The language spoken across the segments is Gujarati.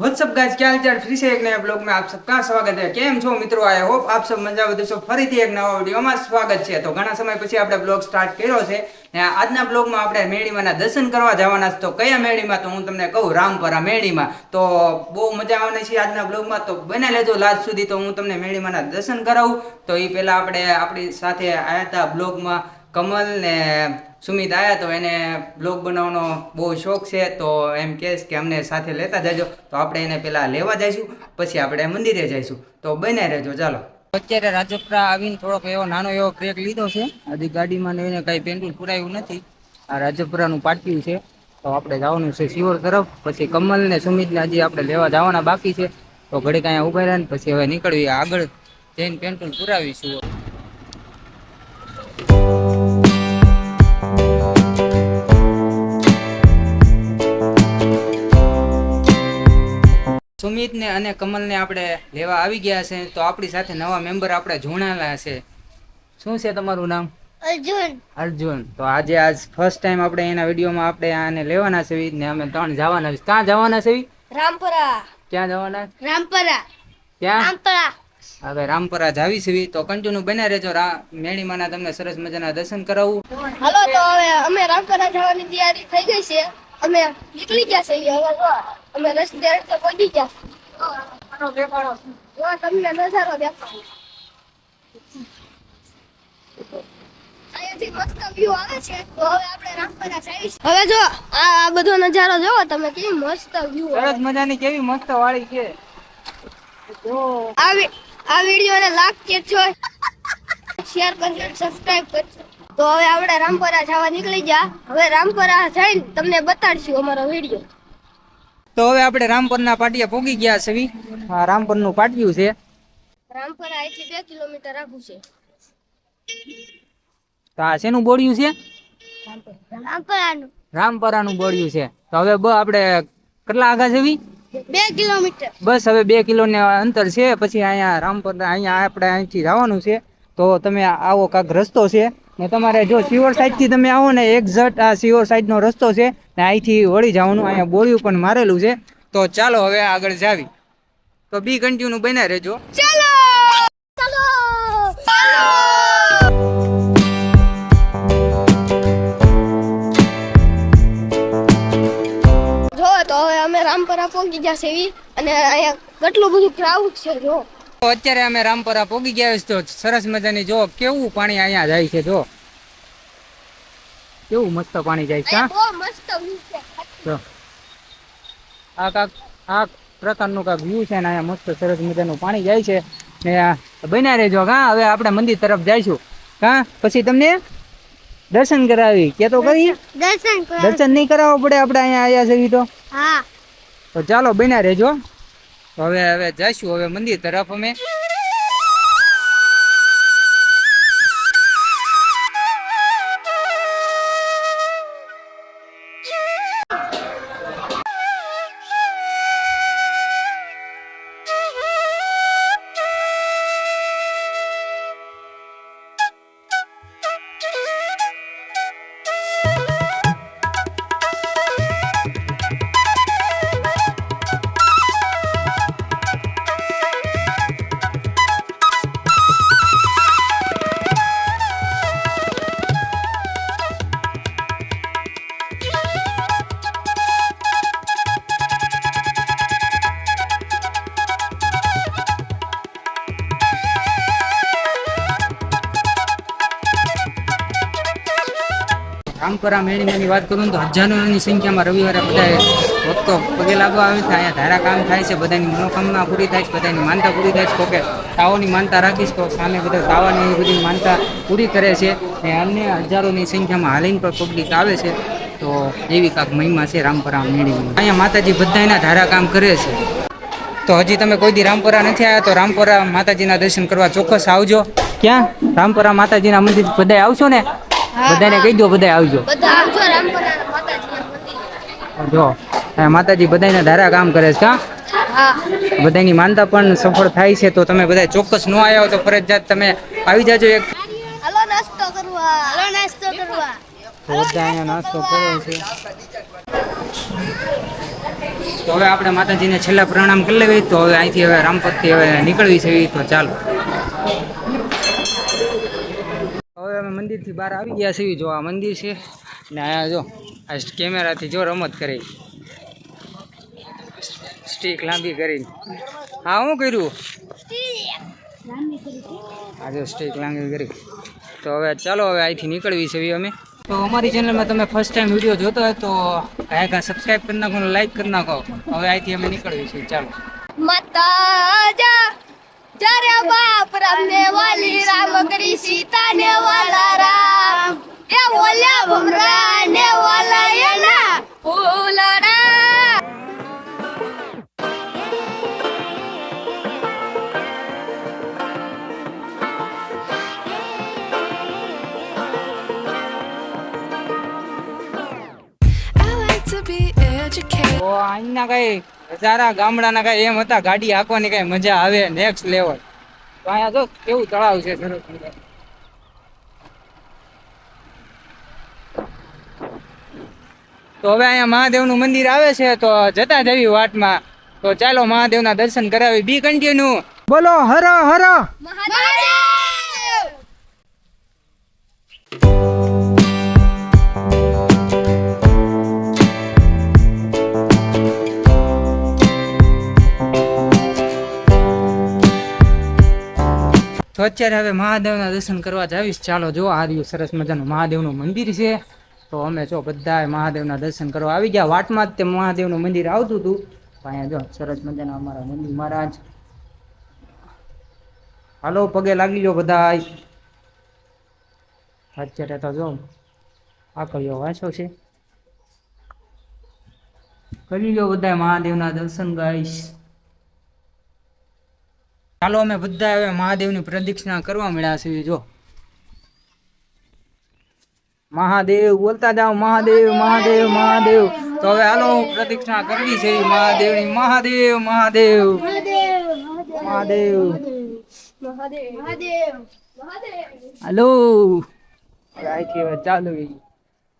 વોટ્સઅપ ગાઈસ ક્યાં ચાલ ફ્રી છે એક નયા બ્લોગમાં આપ સબકા સ્વાગત છે કેમ છો મિત્રો આઈ હોપ આપ સબ મજા વધુ છો ફરીથી એક નવા વિડીયોમાં સ્વાગત છે। તો ઘણા સમય પછી આપણે બ્લોગ સ્ટાર્ટ કર્યો છે ને આજના બ્લોગમાં આપણે મેળીમાંના દર્શન કરવા જવાના છે. તો કયા મેળીમાં? તો હું તમને કહું, રામપરા મેળીમાં. તો બહુ મજા આવવાની છે આજના બ્લોગમાં તો બને લેજો લાજ સુધી. તો હું તમને મેળીમાંના દર્શન કરાવું. તો એ પહેલાં આપણે આપણી સાથે આવ્યા હતા બ્લોગમાં કમલ ને સુમિત આવ્યા તો એને બ્લોગ બનાવવાનો બહુ શોખ છે તો એમ કહેશ કે અમને સાથે લેતા જજો. તો આપણે એને પહેલાં લેવા જઈશું, પછી આપણે મંદિરે જઈશું. તો બને રહેજો, ચાલો. અત્યારે રાજપરા આવીને થોડોક એવો નાનો એવો ક્રેક લીધો છે. હજી ગાડીમાં ને એને કાંઈ પેન્ડુલ પુરાયું નથી. આ રાજપરાનું પાટિયું છે. તો આપણે જવાનું છે શિવર તરફ, પછી કમલ ને સુમિતને હજી આપણે લેવા જવાના બાકી છે. તો ઘડીક અહીંયા ઊભા રહ્યા ને પછી હવે નીકળવી આગળ જઈને પેન્ટુલ પુરાવીશું. સુમિતને અને કમલને આપણે લેવા આવી ગયા છે તો આપણી સાથે નવા મેમ્બર આપણે જોડાયેલા છે. શું છે તમારું નામ? અર્જુન. અર્જુન. તો આજે આજ ફર્સ્ટ ટાઈમ આપણે એના વિડીયોમાં આપણે આને લેવાના છે ને અમે ત્રણ જવાના છે. ક્યાં જવાના છે? રામપરા. ક્યાં જવાના? રામપરા. ક્યાં? રામપરા. હવે રામપરા જાવી છે. તો કંટીન્યુ બન્યા રહેજો. મેણીમાના તમને સરસ મજાના દર્શન કરાવું. હાલો તો હવે અમે રામપરા જવાની તૈયારી થઈ ગઈ છે. અમે નીકળી ગયા છે હવે જો અમે રસ્તે રસ્તે પહોંચી ગયા. જો તમને નજારો દેખાડું અહીંયાથી મસ્ત વ્યૂ આવે છે. તો હવે આપણે રામપરા છીએ. હવે જો આ આ બધો નજારો જોવો તમે કેવી મસ્ત વ્યૂ સરસ મજાની કેવી મસ્ત વાળી છે. જો. આ વિ- આ વિડીયોને લાઈક કરજો. શેર કરજો સબસ્ક્રાઇબ કરજો. તો હવે આપણે રામપરા જવા નીકળી ગયા હવે રામપરા જઈને તમને બતાડશું અમારો વીડિયો. તો હવે આપણે રામપરના પાટિયા પોગી ગયા છે આ રામપરનું પાટિયું છે. રામપરા અહીંથી બે કિલોમીટર આગું છે. તો આ શેનું બોડિયું છે? રામપરાનું. રામપરાનું બોડિયું છે. તો હવે બ આપણે કેટલા આગા છે બે કિલોમીટર. બસ હવે બે કિલોને અંતર છે. પછી અહીંયા રામપર અહીંયા આપણે અહીંથી જવાનું છે. તો તમે આવો કાંક રસ્તો છે. ને તમારે જો સિયોર સાઈડથી તમે આવો ને એક્ઝેક્ટ આ સિયોર સાઈડનો રસ્તો છે ને અહીંથી વળી જવાનું, અહીંયા બોળિયું પણ મારેલું છે. તો ચાલો હવે આગળ જાવી. તો બી કન્ટિન્યુ બન્યા રહેજો. ચાલો! જો, તો હવે અમે રામપરા પહોંચી ગયા છે અને અહીંયા કેટલું બધું ક્રાઉડ છે, જો. અત્યારે અમે રામપરા પોગી ગયા છીએ તો સરસ મજાની જો કેવું પાણી અહીંયા જાય છે જો. કેવું મસ્ત પાણી જાય છે જો. આ કાક આ પ્રકારનું કાક વ્યૂ છે ને અહીંયા મસ્ત સરસ મજાનું પાણી જાય છે. ને બન્યા રહેજો હા? હવે આપણે મંદિર તરફ જઈશું. હા? પછી તમને દર્શન કરાવી. કે તો કરીએ દર્શન દર્શન નહીં કરાવવું પડે આપણે અહીંયા આવ્યા છે તો. હા. તો ચાલો બન્યા રહેજો. હવે હવે જઈશું. હવે મંદિર તરફ અમે. રામપરા મેળીની વાત કરું તો હજારોની સંખ્યામાં રવિવારે બધા ભક્તો પગે લાગવા આવે છે. અહીંયા ધારા કામ થાય છે. બધાની મનોકામના પૂરી થાય છે. બધાની માનતા પૂરી થાય છે. કોકે તાવોની માનતા રાખીશ તો સામે બધા તાવાની બધી માનતા પૂરી કરે છે. ને અન્ય હજારોની સંખ્યામાં હાલીન પર પબ્લિક આવે છે. તો એવી કાંક મહિમા છે રામપરા મેળીમાં અહીંયા માતાજી બધાના ધારા કામ કરે છે. તો હજી તમે કોઈ દી રામપરા નથી આવ્યા તો રામપરા માતાજીના દર્શન કરવા ચોક્કસ આવજો. ક્યાં? રામપરા માતાજીના મંદિર બધાય આવશો ને? બધાને કહી દો બધા આવજો જો. માતાજી બધાને ધારા કામ કરે છે બધાની માનતા પણ સફળ થાય છે તો તમે બધા ચોક્કસ ન આવ્યા તો ફરજિયાત તમે આવી જાજો એક. હલો નાસ્તો કરવા. હલો નાસ્તો કરવા. બધા અહીંયા નાસ્તો કરે છે. તો હવે આપણે માતાજીને છેલ્લા પ્રણામ કરી લેવી તો હવે અહીંથી હવે રામપતથી હવે નીકળવી છે તો ચાલો. મંદિરથી બહાર આવી ગયા છીએ જો આ મંદિર છે. ને અહીંયા જો, આ કેમેરાથી જો રમત કરી. સ્ટીક લાંબી કરીને. હા શું કર્યું? આ જો સ્ટીક લાંબી કરી. તો હવે ચાલો, હવે અહીંથી નીકળવી છે અમે. તો અમારી ચેનલમાં તમે ફર્સ્ટ ટાઈમ વીડિયો જોતો હોય તો કાંઈ કાંઈ સબસ્ક્રાઈબ કરી નાખો લાઈક કરી નાખો. હવે અહીંથી અમે નીકળવી છીએ. ચાલો. માતા Tareba pra meu alira, meu cristita, meu alara. Eu olhava pra meu alaiana, pulará. I like to be educated. Oh, não not નજારા ગામડાના કઈ એમ હતા ગાડી હાંકવાની કઈ મજા આવે નેક્સ્ટ લેવલ તો અહીંયા જો કેવું તળાવ છે સરસ તો હવે અહીંયા મહાદેવનું મંદિર આવે છે તો જતા જવી વાટમાં. તો ચાલો મહાદેવના દર્શન કરાવી બી કન્ટિન્યુ બોલો હર હર. મહાદેવ! તો અત્યારે હવે મહાદેવના દર્શન કરવા જાવીશ ચાલો જો, આ રહ્યું સરસ મજાનું મહાદેવનું મંદિર છે. તો અમે જો બધા મહાદેવના દર્શન કરવા આવી ગયા. વાટમાં જ તે મહાદેવનું મંદિર આવતું હતું. અહીંયા જો, સરસ મજાના અમારા મંદિર મહારાજ. હાલો, પગે લાગી લો બધા અત્યારે તો જો આકળીઓ વાંચો છે. કરી લો બધા મહાદેવના દર્શન, ગાઈશ. ચાલો અમે બધા હવે મહાદેવની પ્રદક્ષિણા કરવા મળ્યા છીએ જો. મહાદેવ બોલતા જાઓ મહાદેવ મહાદેવ મહાદેવ. તો હવે હાલો પ્રદક્ષિણા કરવી છે મહાદેવની. મહાદેવ મહાદેવ. મહાદેવ. મહાદેવ. મહાદેવ મહાદેવ હાલો અહીંથી ચાલુ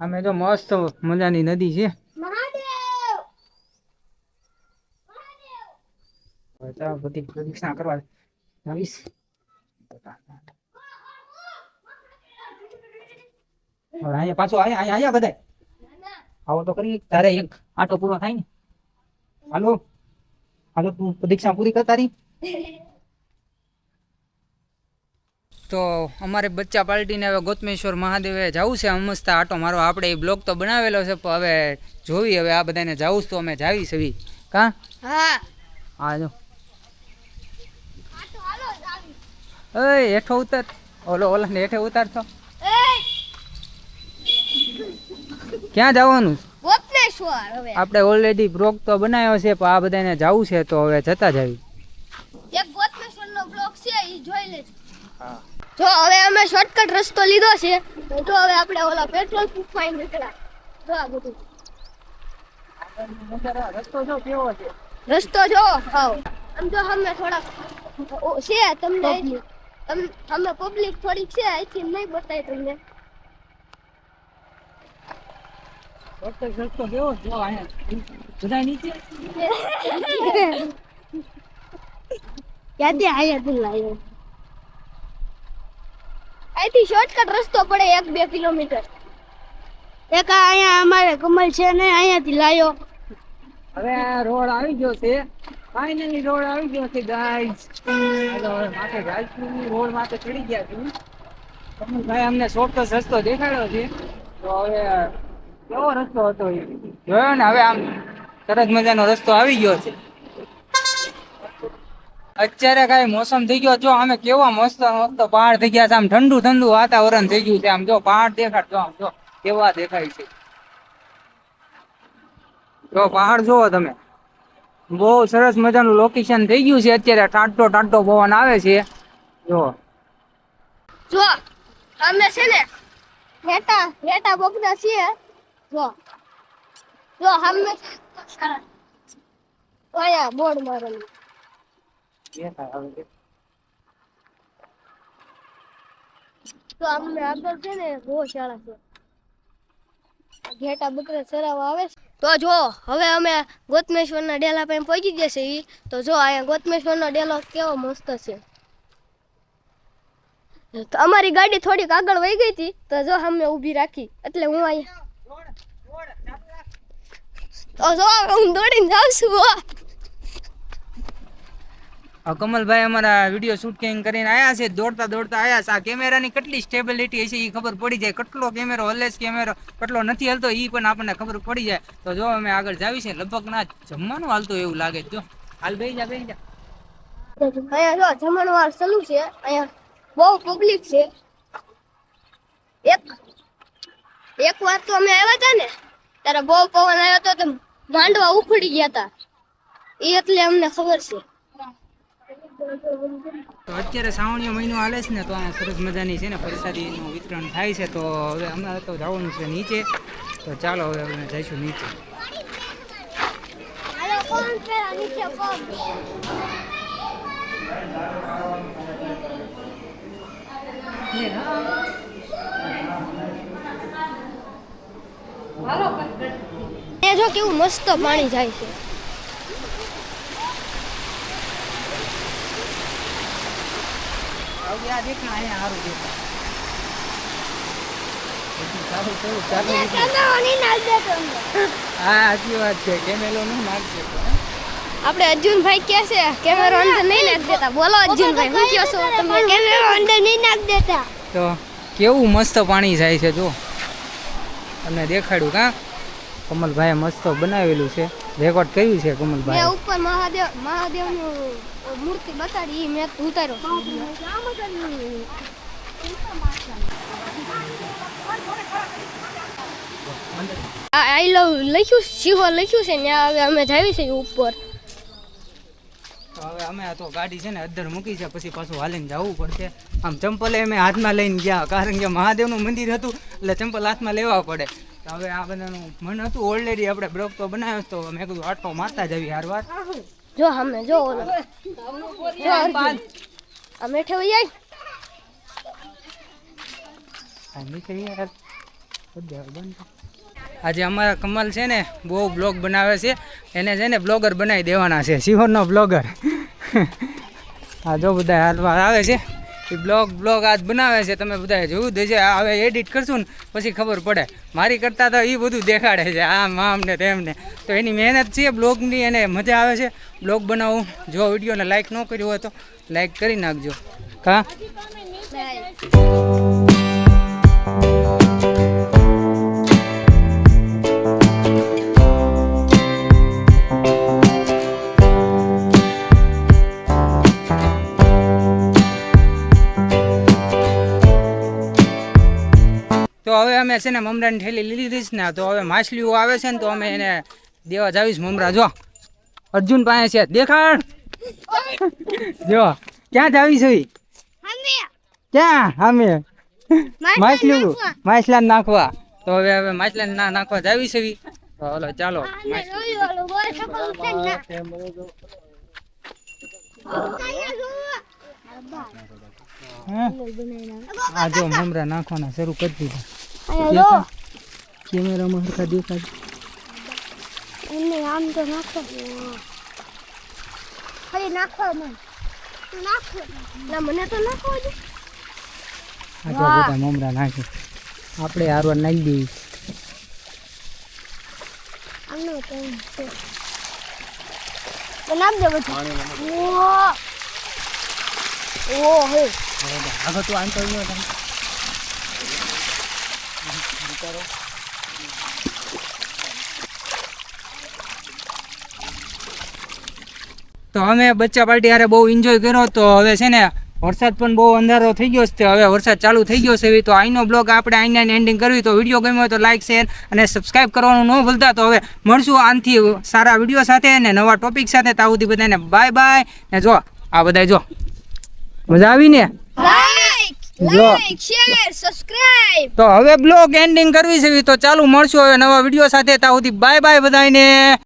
અમે જો મસ્ત મજાની નદી છે મહાદેવ હવે બધી પ્રદક્ષિણા કરવા આવીશ. અહીંયા પાછું આયા આયા આયા આવો તો કરી તારે એક આટો પૂરો થાય ને. હાલો. હાલો તું પરીક્ષા પૂરી કર તારી. તો અમારે બચ્ચા પાર્ટીને હવે ગોતમેશ્વર મહાદેવે જવું છે. મસ્ત આટો મારો. આપણે એ બ્લોગ તો બનાવેલો છે પણ હવે જોવી હવે આ બધાને જવું તો અમે જાવી સવી કા? હા જો આટો હાલો જાવી એ હેઠો ઉતર. ઓલો ઓલા ને હેઠે ઉતારતો ક્યાં જવાનું આપણે ઓલરેડી બ્લોગ તો બનાવ્યો છે પણ આ બધાને જવું છે તો હવે જતા જાવી એક ગોતમેશ્વરનો બ્લોક છે એ જોઈ લેજો. હા. જો હવે અમે શોર્ટકટ રસ્તો લીધો છે તો હવે આપણે ઓલા પેટ્રોલ પંપમાં નીકળ્યા. જો આ બધું. રસ્તો જો કેવો છે? રસ્તો જો આમ જો અમે થોડા ઓ, છે તમને તમ અમે પબ્લિક થોડીક છે અહીંથી નહીં બતાય તમને. રસ્તો રસ્તો કેવો જો અહીંયા નીચે. ક્યાંથી અહીંયાથી લાવ્યો અહીંથી શોર્ટકટ રસ્તો પડે એક બે કિલોમીટર. એક અહીંયા અમારે કમલ છે ને અહીંયાથી લાવ્યો હવે આ રોડ આવી ગયો છે. ફાઇનલી રોડ આવી ગયો છે ગાઈસ હવે માથે ગાયત્રી રોડ માથે ચડી ગયા છે. ભાઈ અમને ચોક્કસ રસ્તો દેખાડ્યો છે. તો હવે, કેવો રસ્તો હતો એ? જોયો ને, હવે આમ સરસ મજાનો રસ્તો આવી ગયો છે. અત્યારે કાંઈ મોસમ થઈ ગયો, જો અમે કેવા મસ્ત મસ્ત પહાડ થઈ ગયા છે. આમ ઠંડુ ઠંડુ વાતાવરણ થઈ ગયું છે. આમ જો, પહાડ દેખાડ, જો, આમ જો, કેવા દેખાય છે. જો, પહાડ જોવો તમે. બહુ સરસ મજાનું લોકેશન થઈ ગયું છે. અત્યારે ટાટો ટાટો પવન આવે છે. જો. જો અમે છે ને હેટા હેટા બગડા છીએ. જો. જો અમે ઓયા બોર્ડ મારેલું. તો અમને આગળ છે ને બહુ શાળા છે. ઘેટા બકરા ચરાવવા આવે છે. તો જો, હવે અમે ગોતમેશ્વરના ડેલા પાસે પહોંચી જશે એ તો જો, અહીંયા ગોતમેશ્વરનો ડેલો કેવો મસ્ત છે. તો અમારી ગાડી થોડીક આગળ વહી ગઈ હતી, તો જો અમે ઊભી રાખી. એટલે હું અહીંયા તો જો હું દોડીને જાઉં છું કમલભાઈ અમારા વીડિયો શૂટિંગ કરીને આયા છે, દોડતા દોડતા આયા છે. આ કેમેરાની કેટલી સ્ટેબિલિટી હશે એ ખબર પડી જાય. કેટલો કેમેરો હલે છે કેમેરો, કેટલો નથી હલતો એ પણ આપણને ખબર પડી જાય. તો જો અમે આગળ જાવી છે, લગભગ ના જમવાનું હાલતું એવું લાગે. જો, હાલ બેહી જા બેહી જા. અહીંયા જો જમવાનું હાલ ચાલુ છે. અહીંયા બહુ પબ્લિક છે. એક એક વાર તો અમે આવ્યા હતા ને, ત્યારે બહુ પવન આવ્યો હતો તો માંડવા ઉખડી ગયા હતા એ એટલે અમને ખબર છે. તો અત્યારે શ્રાવણીય મહિનો હાલે છે ને, તો આ સરસ મજાની છે ને પ્રસાદીનું વિતરણ થાય છે. તો હવે અમારે તો જવાનું છે નીચે. તો ચાલો હવે અમે જઈશું નીચે. જો કેવું મસ્ત પાણી જાય છે. હવે આ દેખાણ અહીંયા સારું દેખાય. બધું સારું થયું, ચાલુ દીધું. હા સાચી વાત છે કેમેલો નું નાખજે તો, આપણે અર્જુનભાઈ કહે છે કેમેરો અંદર નહીં નાખ દેતા. બોલો અર્જુનભાઈ હું કહો છો? તમે કેમેરો અંદર નહીં નાખ દેતા. તો કેવું મસ્ત પાણી જાય છે જો. તમને દેખાડ્યું કા? કમલભાઈએ મસ્ત બનાવેલું છે. રેકોર્ડ કર્યું છે મેં ઉપર મહાદેવ મહાદેવનું મૂર્તિ બતાડી ઈ મેં ઉતાર્યો. આઈ લવ લખ્યું શિવો લખ્યું છે ને હવે અમે જાવી છે ઉપર. તો હવે અમે આ તો ગાડી છે ને અદ્ધર મૂકી છે પછી પાછું હાલીને જવું પડશે. આમ ચંપલે અમે હાથમાં લઈને ગયા કારણ કે મહાદેવનું મંદિર હતું એટલે ચંપલ હાથમાં લેવા પડે. હવે આ બધાનું મન હતું ઓલરેડી આપણે બ્લોગ તો બનાવ્યો તો મેં કીધું આટો મારતા જવી હાર વાત જો અમે જો ઓલો અમે ઠેવી જાય અમે નીકળી યાર. બધા બંધ. આજે અમારા કમલ છે ને બહુ બ્લોગ બનાવે છે. એને છે ને બ્લોગર બનાવી દેવાના છે. શિહોરનો બ્લોગર આ જો બધા હાલવા આવે છે. એ બ્લોગ બ્લોગ આજ બનાવે છે, તમે બધા જોયું દેજે હવે એડિટ કરશું ને, પછી ખબર પડે. મારી કરતાં તો એ બધું દેખાડે છે, આમ આમ ને તેમને તો એની મહેનત છે, બ્લોગની એને મજા આવે છે. બ્લોગ બનાવવું જો વિડીયોને લાઇક ન કર્યું હોય તો લાઇક કરી નાખજો. કા? અમે છે ને મમરાની ઠેલી લીધી છે ને તો હવે માછલીઓ આવે છે ને તો અમે એને દેવા જાવીશ મમરા. જો અર્જુન પાસે છે. દેખાડ. જો ક્યાં જાવી છે? ક્યાં? અમે માછલી માછલા નાખવા. તો હવે હવે માછલા ના નાખવા જાવી છે તો હલો ચાલો? આ જો મમરા નાખવાના શરૂ કરી દીધા. કેમેરામાં હરખા દેખાડ એમને આમ તો નાખો. ખાલી નાખો મને. નાખો. ના મને તો નાખો જ. આ જો બધા મમરા નાખી. આપણે હારવાર નાખી દઈએ. આમનો તો બનાવ દે બધું. ઓ ઓ હે. આગળ તું આમ તો આવ્યો તને. તો અમે બચ્ચા પાર્ટી હારે બહુ એન્જોય કર્યો તો હવે છે ને વરસાદ પણ બહુ અંધારો થઈ ગયો છે. હવે વરસાદ ચાલુ થઈ ગયો છે તો આઈનો બ્લોગ આપણે આઈને એન્ડિંગ કરવી તો વીડિયો ગમ્યો હોય તો લાઇક શેર અને સબસ્ક્રાઈબ કરવાનું ન ભૂલતા. તો હવે મળશું આનથી સારા વીડિયો સાથે અને નવા ટોપિક સાથે. સુધી બધાને બાય બાય ને જો આ બધા જો. મજા આવી ને. લાઈક શેર સબસ્ક્રાઇબ તો હવે બ્લોગ એન્ડિંગ કરવી છે તો ચાલુ મળશું હવે નવા વીડિયો સાથે. ત્યાં સુધી બાય બાય બધાને